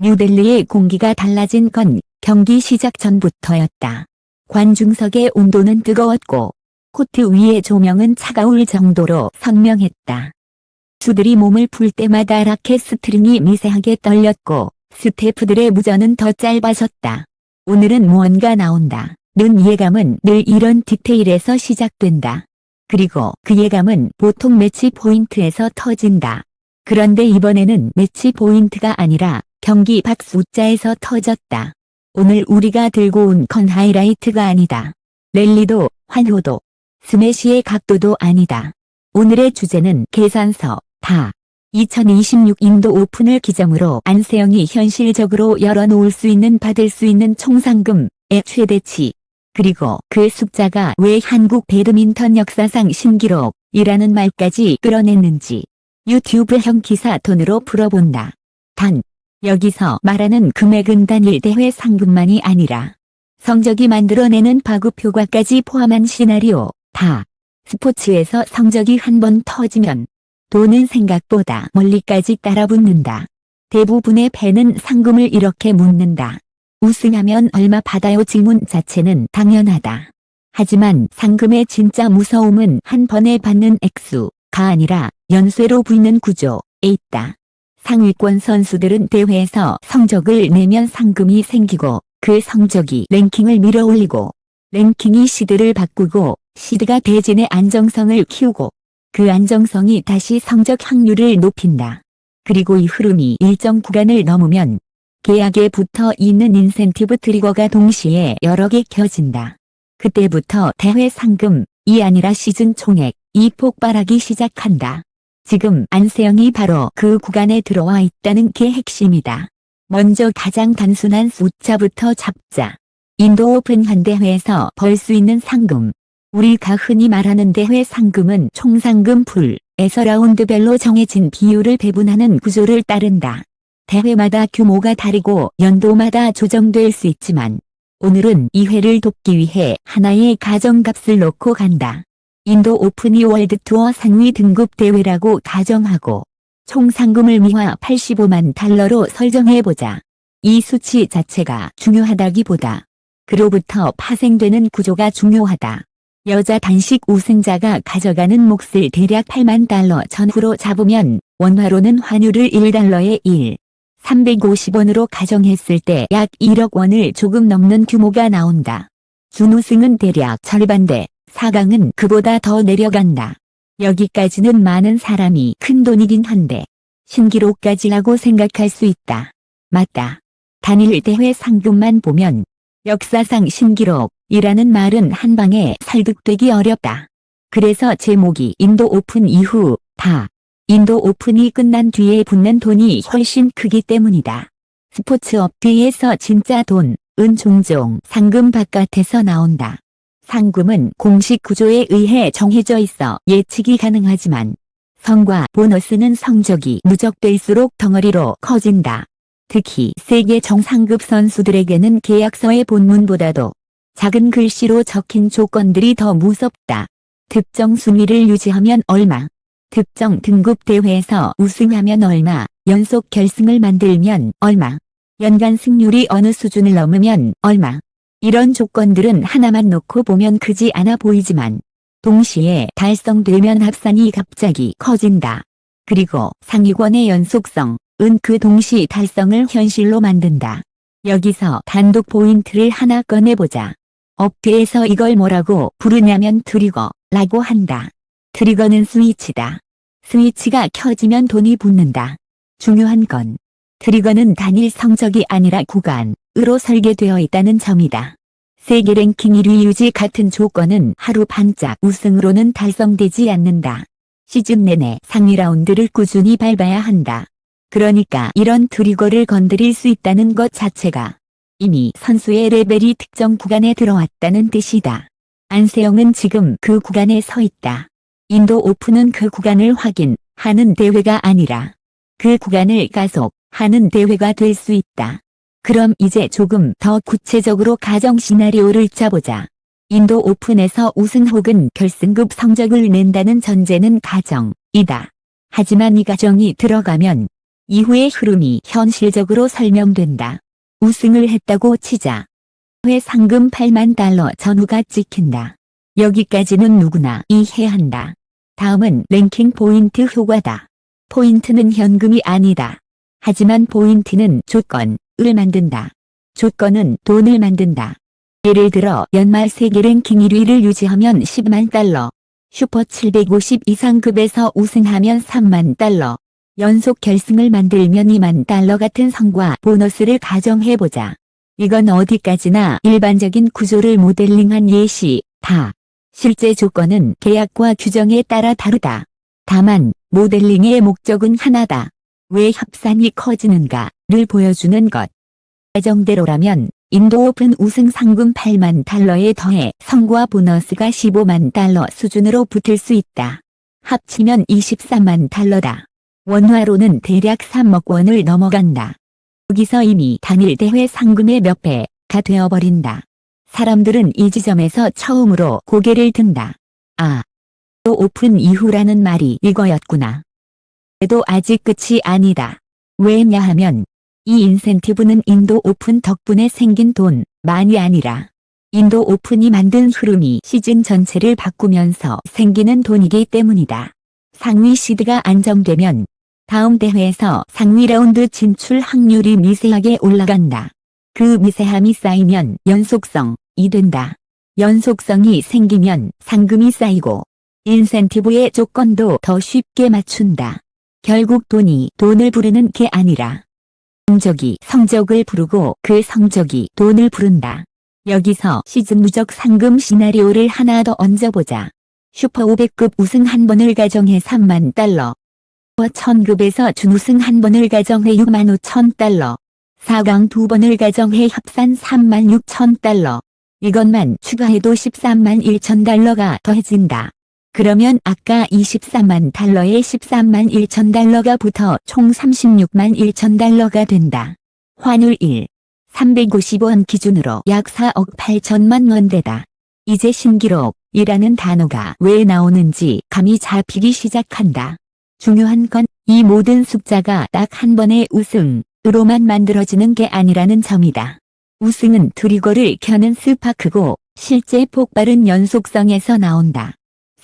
뉴델리의 공기가 달라진 건 경기 시작 전부터였다. 관중석의 온도는 뜨거웠고 코트 위의 조명은 차가울 정도로 선명했다. 수들이 몸을 풀 때마다 라켓 스트링이 미세하게 떨렸고 스태프들의 무전은 더 짧아졌다. 오늘은 무언가 나온다. 는 예감은 늘 이런 디테일에서 시작된다. 그리고 그 예감은 보통 매치 포인트에서 터진다. 그런데 이번에는 매치 포인트가 아니라 경기 박 숫자에서 터졌다. 오늘 우리가 들고 온 건 하이라이트가 아니다. 랠리도 환호도 스매시의 각도도 아니다. 오늘의 주제는 계산서 다. 2026 인도 오픈을 기점으로 안세영이 현실적으로 열어놓을 수 있는 받을 수 있는 총상금의 최대치 그리고 그 숫자가 왜 한국 배드민턴 역사상 신기록이라는 말까지 끌어냈는지 유튜브형 기사 톤으로 풀어본다. 단, 여기서 말하는 금액은 단일 대회 상금만이 아니라 성적이 만들어내는 바급 효과까지 포함한 시나리오, 다. 스포츠에서 성적이 한 번 터지면 돈은 생각보다 멀리까지 따라붙는다. 대부분의 배는 상금을 이렇게 묻는다. 우승하면 얼마 받아요 질문 자체는 당연하다. 하지만 상금의 진짜 무서움은 한 번에 받는 액수가 아니라 연쇄로 붙는 구조에 있다. 상위권 선수들은 대회에서 성적을 내면 상금이 생기고 그 성적이 랭킹을 밀어올리고 랭킹이 시드를 바꾸고 시드가 대진의 안정성을 키우고 그 안정성이 다시 성적 확률을 높인다. 그리고 이 흐름이 일정 구간을 넘으면 계약에 붙어 있는 인센티브 트리거가 동시에 여러 개 켜진다. 그때부터 대회 상금 이 아니라 시즌 총액 이 폭발하기 시작한다. 지금 안세영이 바로 그 구간에 들어와 있다는 게 핵심이다. 먼저 가장 단순한 숫자부터 잡자. 인도 오픈 한 대회에서 벌 수 있는 상금. 우리가 흔히 말하는 대회 상금은 총상금 풀에서 라운드별로 정해진 비율을 배분하는 구조를 따른다. 대회마다 규모가 다르고 연도마다 조정될 수 있지만 오늘은 이 회를 돕기 위해 하나의 가정값을 놓고 간다. 인도 오픈이 월드 투어 상위 등급 대회라고 가정하고 총 상금을 미화 85만 달러로 설정해보자. 이 수치 자체가 중요하다기보다 그로부터 파생되는 구조가 중요하다. 여자 단식 우승자가 가져가는 몫을 대략 8만 달러 전후로 잡으면 원화로는 환율을 1달러에 1. 350원으로 가정했을 때 약 1억 원을 조금 넘는 규모가 나온다. 준우승은 대략 절반대, 4강은 그보다 더 내려간다. 여기까지는 많은 사람이 큰 돈이긴 한데 신기록까지라고 생각할 수 있다. 맞다. 단일 대회 상금만 보면 역사상 신기록이라는 말은 한 방에 설득되기 어렵다. 그래서 제목이 인도 오픈 이후 다 인도 오픈이 끝난 뒤에 붙는 돈이 훨씬 크기 때문이다. 스포츠 업계에서 진짜 돈은 종종 상금 바깥에서 나온다. 상금은 공식 구조에 의해 정해져 있어 예측이 가능하지만 성과 보너스는 성적이 누적될수록 덩어리로 커진다. 특히 세계 정상급 선수들에게는 계약서의 본문보다도 작은 글씨로 적힌 조건들이 더 무섭다. 특정 순위를 유지하면 얼마, 특정 등급 대회에서 우승하면 얼마, 연속 결승을 만들면 얼마, 연간 승률이 어느 수준을 넘으면 얼마. 이런 조건들은 하나만 놓고 보면 크지 않아 보이지만 동시에 달성되면 합산이 갑자기 커진다. 그리고 상위권의 연속성 은 그 동시 달성을 현실로 만든다. 여기서 단독 포인트를 하나 꺼내보자. 업계에서 이걸 뭐라고 부르냐면 트리거 라고 한다. 트리거는 스위치다. 스위치가 켜지면 돈이 붙는다. 중요한 건 트리거는 단일 성적이 아니라 구간 으로 설계되어 있다는 점이다. 세계 랭킹 1위 유지 같은 조건은 하루 반짝 우승으로는 달성되지 않는다. 시즌 내내 상위 라운드를 꾸준히 밟아야 한다. 그러니까 이런 트리거를 건드릴 수 있다는 것 자체가 이미 선수의 레벨이 특정 구간에 들어왔다는 뜻이다. 안세영은 지금 그 구간에 서 있다. 인도 오픈은 그 구간을 확인하는 대회가 아니라 그 구간을 가속하는 대회가 될 수 있다. 그럼 이제 조금 더 구체적으로 가정 시나리오를 짜보자. 인도 오픈에서 우승 혹은 결승급 성적을 낸다는 전제는 가정이다. 하지만 이 가정이 들어가면 이후의 흐름이 현실적으로 설명된다. 우승을 했다고 치자. 회 상금 8만 달러 전후가 찍힌다. 여기까지는 누구나 이해한다. 다음은 랭킹 포인트 효과다. 포인트는 현금이 아니다. 하지만 포인트는 조건 을 만든다. 조건은 돈을 만든다. 예를 들어 연말 세계 랭킹 1위를 유지하면 10만 달러, 슈퍼 750 이상급에서 우승하면 3만 달러, 연속 결승을 만들면 2만 달러 같은 성과 보너스를 가정해보자. 이건 어디까지나 일반적인 구조를 모델링한 예시다. 실제 조건은 계약과 규정에 따라 다르다. 다만 모델링의 목적은 하나다. 왜 협산이 커지는가 를 보여주는 것. 예정대로라면 인도 오픈 우승 상금 8만 달러에 더해 성과 보너스가 15만 달러 수준으로 붙을 수 있다. 합치면 23만 달러다. 원화로는 대략 3억 원을 넘어간다. 여기서 이미 단일 대회 상금의 몇 배가 되어버린다. 사람들은 이 지점에서 처음으로 고개를 든다. 아, 또 오픈 이후라는 말이 이거였구나. 그래도 아직 끝이 아니다. 왜냐하면 이 인센티브는 인도 오픈 덕분에 생긴 돈만이 아니라 인도 오픈이 만든 흐름이 시즌 전체를 바꾸면서 생기는 돈이기 때문이다. 상위 시드가 안정되면 다음 대회에서 상위 라운드 진출 확률이 미세하게 올라간다. 그 미세함이 쌓이면 연속성이 된다. 연속성이 생기면 상금이 쌓이고 인센티브의 조건도 더 쉽게 맞춘다. 결국 돈이 돈을 부르는 게 아니라 성적이 성적을 부르고 그 성적이 돈을 부른다. 여기서 시즌 누적 상금 시나리오를 하나 더 얹어보자. 슈퍼 500급 우승 한 번을 가정해 3만 달러. 1000급에서 준우승 한 번을 가정해 6만 5천 달러. 4강 두 번을 가정해 합산 3만 6천 달러. 이것만 추가해도 13만 1천 달러가 더해진다. 그러면 아까 24만 달러에 13만 1천 달러가 붙어 총 36만 1천 달러가 된다. 환율 1. 350원 기준으로 약 4억 8천만 원대다. 이제 신기록이라는 단어가 왜 나오는지 감이 잡히기 시작한다. 중요한 건 이 모든 숫자가 딱 한 번의 우승으로만 만들어지는 게 아니라는 점이다. 우승은 트리거를 켜는 스파크고 실제 폭발은 연속성에서 나온다.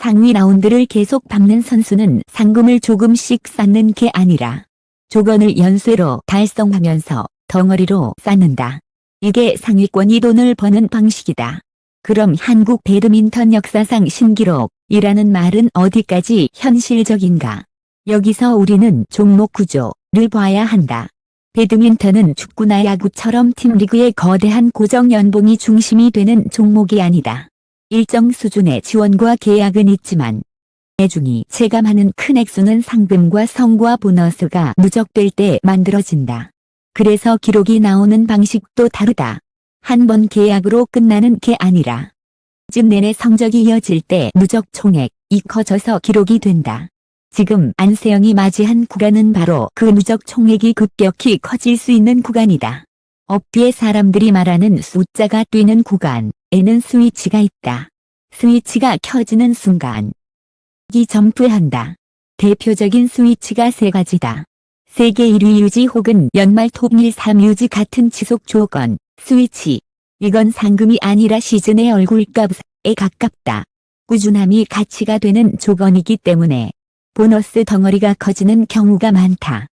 상위 라운드를 계속 밟는 선수는 상금을 조금씩 쌓는 게 아니라 조건을 연쇄로 달성하면서 덩어리로 쌓는다. 이게 상위권이 돈을 버는 방식이다. 그럼 한국 배드민턴 역사상 신기록이라는 말은 어디까지 현실적인가? 여기서 우리는 종목 구조를 봐야 한다. 배드민턴은 축구나 야구처럼 팀 리그의 거대한 고정 연봉이 중심이 되는 종목이 아니다. 일정 수준의 지원과 계약은 있지만 대중이 체감하는 큰 액수는 상금과 성과 보너스가 누적될 때 만들어진다. 그래서 기록이 나오는 방식도 다르다. 한 번 계약으로 끝나는 게 아니라 집 내내 성적이 이어질 때 누적 총액이 커져서 기록이 된다. 지금 안세영이 맞이한 구간은 바로 그 누적 총액이 급격히 커질 수 있는 구간이다. 업계의 사람들이 말하는 숫자가 뛰는 구간 에는 스위치가 있다. 스위치가 켜지는 순간 이 점프한다. 대표적인 스위치가 세 가지다. 세계 1위 유지 혹은 연말 톱1 3 유지 같은 지속 조건, 스위치. 이건 상금이 아니라 시즌의 얼굴값에 가깝다. 꾸준함이 가치가 되는 조건이기 때문에 보너스 덩어리가 커지는 경우가 많다.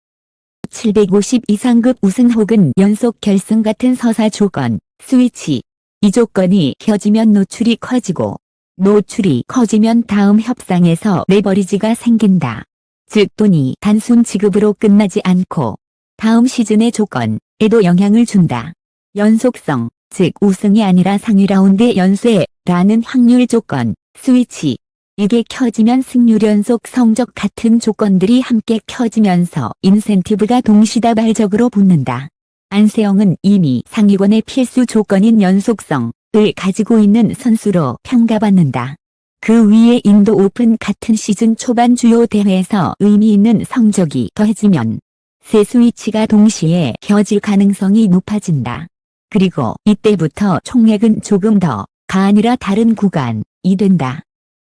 750 이상급 우승 혹은 연속 결승 같은 서사 조건, 스위치. 이 조건이 켜지면 노출이 커지고 노출이 커지면 다음 협상에서 레버리지가 생긴다. 즉 돈이 단순 지급으로 끝나지 않고 다음 시즌의 조건에도 영향을 준다. 연속성, 즉 우승이 아니라 상위 라운드 연쇄라는 확률 조건, 스위치. 이게 켜지면 승률 연속 성적 같은 조건들이 함께 켜지면서 인센티브가 동시다발적으로 붙는다. 안세영은 이미 상위권의 필수 조건인 연속성을 가지고 있는 선수로 평가받는다. 그 위에 인도 오픈 같은 시즌 초반 주요 대회에서 의미 있는 성적이 더해지면 세 스위치가 동시에 켜질 가능성이 높아진다. 그리고 이때부터 총액은 조금 더가 아니라 다른 구간이 된다.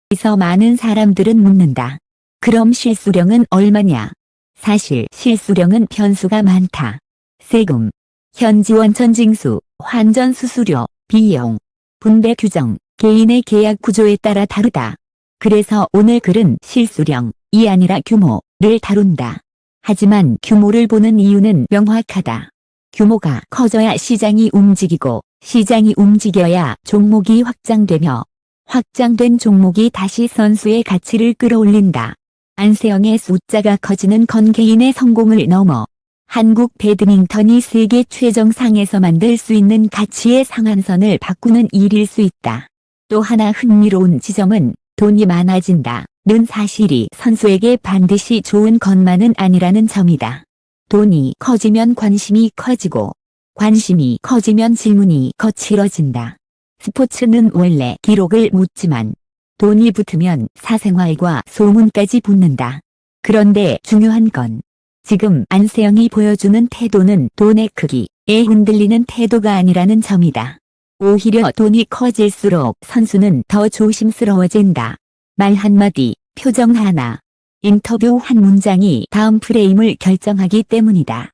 그래서 많은 사람들은 묻는다. 그럼 실수령은 얼마냐? 사실 실수령은 변수가 많다. 세금, 현지 원 천 징수, 환전 수수료, 비용, 분배 규정, 개인의 계약 구조에 따라 다르다. 그래서 오늘 글은 실수령 이 아니라 규모를 다룬다. 하지만 규모를 보는 이유는 명확하다. 규모가 커져야 시장이 움직이고 시장이 움직여야 종목이 확장되며 확장된 종목이 다시 선수의 가치를 끌어올린다. 안세영의 숫자가 커지는 건 개인의 성공을 넘어 한국 배드민턴이 세계 최정상에서 만들 수 있는 가치의 상한선을 바꾸는 일일 수 있다. 또 하나 흥미로운 지점은 돈이 많아진다. 는 사실이 선수에게 반드시 좋은 것만은 아니라는 점이다. 돈이 커지면 관심이 커지고 관심이 커지면 질문이 거칠어진다. 스포츠는 원래 기록을 묻지만 돈이 붙으면 사생활과 소문까지 붙는다. 그런데 중요한 건 지금 안세영이 보여주는 태도는 돈의 크기에 흔들리는 태도가 아니라는 점이다. 오히려 돈이 커질수록 선수는 더 조심스러워진다. 말 한마디, 표정 하나, 인터뷰 한 문장이 다음 프레임을 결정하기 때문이다.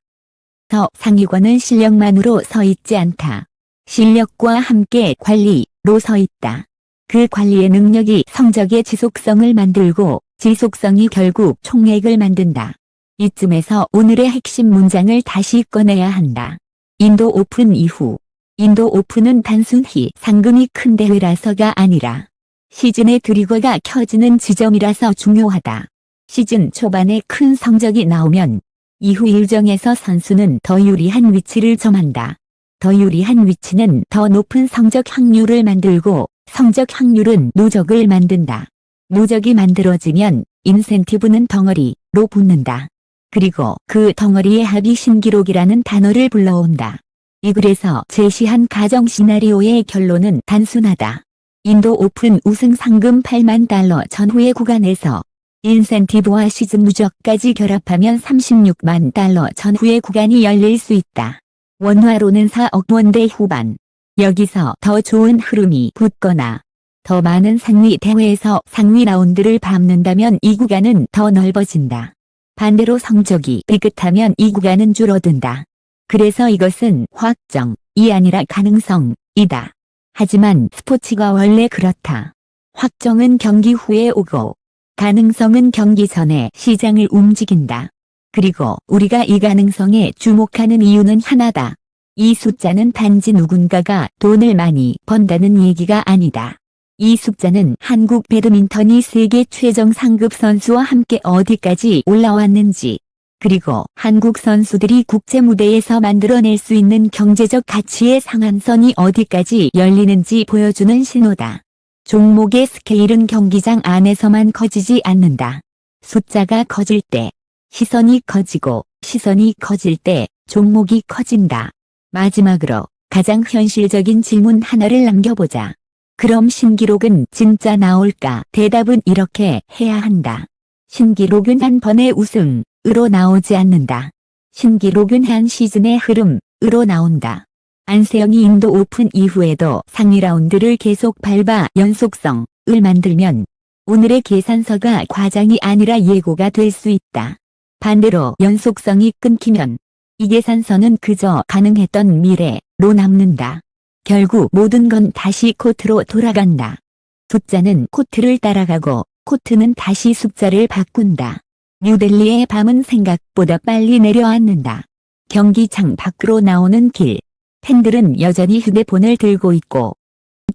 더 상위권은 실력만으로 서 있지 않다. 실력과 함께 관리로 서 있다. 그 관리의 능력이 성적의 지속성을 만들고 지속성이 결국 총액을 만든다. 이쯤에서 오늘의 핵심 문장을 다시 꺼내야 한다. 인도 오픈 이후 인도 오픈은 단순히 상금이 큰 대회라서가 아니라 시즌의 드리거가 켜지는 지점이라서 중요하다. 시즌 초반에 큰 성적이 나오면 이후 일정에서 선수는 더 유리한 위치를 점한다. 더 유리한 위치는 더 높은 성적 확률을 만들고 성적 확률은 누적을 만든다. 누적이 만들어지면 인센티브는 덩어리로 붙는다. 그리고 그 덩어리의 합이 신기록이라는 단어를 불러온다. 이 글에서 제시한 가정 시나리오의 결론은 단순하다. 인도 오픈 우승 상금 8만 달러 전후의 구간에서 인센티브와 시즌 누적까지 결합하면 36만 달러 전후의 구간이 열릴 수 있다. 원화로는 4억 원대 후반. 여기서 더 좋은 흐름이 붙거나 더 많은 상위 대회에서 상위 라운드를 밟는다면 이 구간은 더 넓어진다. 반대로 성적이 삐끗하면 이 구간은 줄어든다. 그래서 이것은 확정이 아니라 가능성이다. 하지만 스포츠가 원래 그렇다. 확정은 경기 후에 오고 가능성은 경기 전에 시장을 움직인다. 그리고 우리가 이 가능성에 주목하는 이유는 하나다. 이 숫자는 단지 누군가가 돈을 많이 번다는 얘기가 아니다. 이 숫자는 한국 배드민턴이 세계 최정 상급 선수와 함께 어디까지 올라왔는지, 그리고 한국 선수들이 국제 무대에서 만들어낼 수 있는 경제적 가치의 상한선이 어디까지 열리는지 보여주는 신호다. 종목의 스케일은 경기장 안에서만 커지지 않는다. 숫자가 커질 때, 시선이 커지고, 시선이 커질 때, 종목이 커진다. 마지막으로, 가장 현실적인 질문 하나를 남겨보자. 그럼 신기록은 진짜 나올까? 대답은 이렇게 해야 한다. 신기록은 한 번의 우승으로 나오지 않는다. 신기록은 한 시즌의 흐름으로 나온다. 안세영이 인도 오픈 이후에도 상위 라운드를 계속 밟아 연속성을 만들면 오늘의 계산서가 과장이 아니라 예고가 될 수 있다. 반대로 연속성이 끊기면 이 계산서는 그저 가능했던 미래로 남는다. 결국 모든 건 다시 코트로 돌아간다. 숫자는 코트를 따라가고 코트는 다시 숫자를 바꾼다. 뉴델리의 밤은 생각보다 빨리 내려앉는다. 경기장 밖으로 나오는 길. 팬들은 여전히 휴대폰을 들고 있고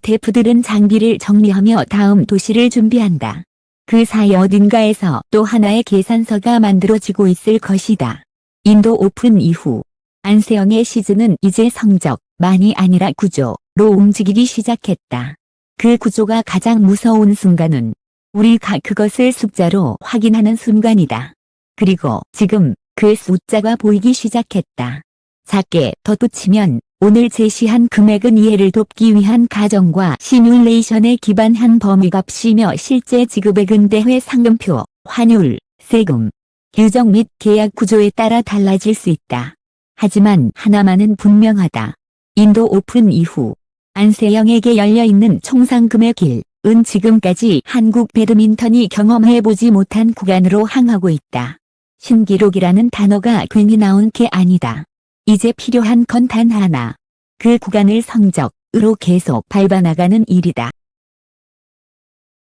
대프들은 장비를 정리하며 다음 도시를 준비한다. 그 사이 어딘가에서 또 하나의 계산서가 만들어지고 있을 것이다. 인도 오픈 이후 안세영의 시즌은 이제 성적 만이 아니라 구조로 움직이기 시작했다. 그 구조가 가장 무서운 순간은 우리가 그것을 숫자로 확인하는 순간이다. 그리고 지금 그 숫자가 보이기 시작했다. 작게 덧붙이면 오늘 제시한 금액은 이해를 돕기 위한 가정과 시뮬레이션에 기반한 범위값이며 실제 지급액은 대회 상금표, 환율, 세금, 규정 및 계약 구조에 따라 달라질 수 있다. 하지만 하나만은 분명하다. 인도 오픈 이후 안세영에게 열려있는 총상금의 길은 지금까지 한국 배드민턴이 경험해보지 못한 구간으로 향하고 있다. 신기록이라는 단어가 괜히 나온 게 아니다. 이제 필요한 건 단 하나. 그 구간을 성적으로 계속 밟아나가는 일이다.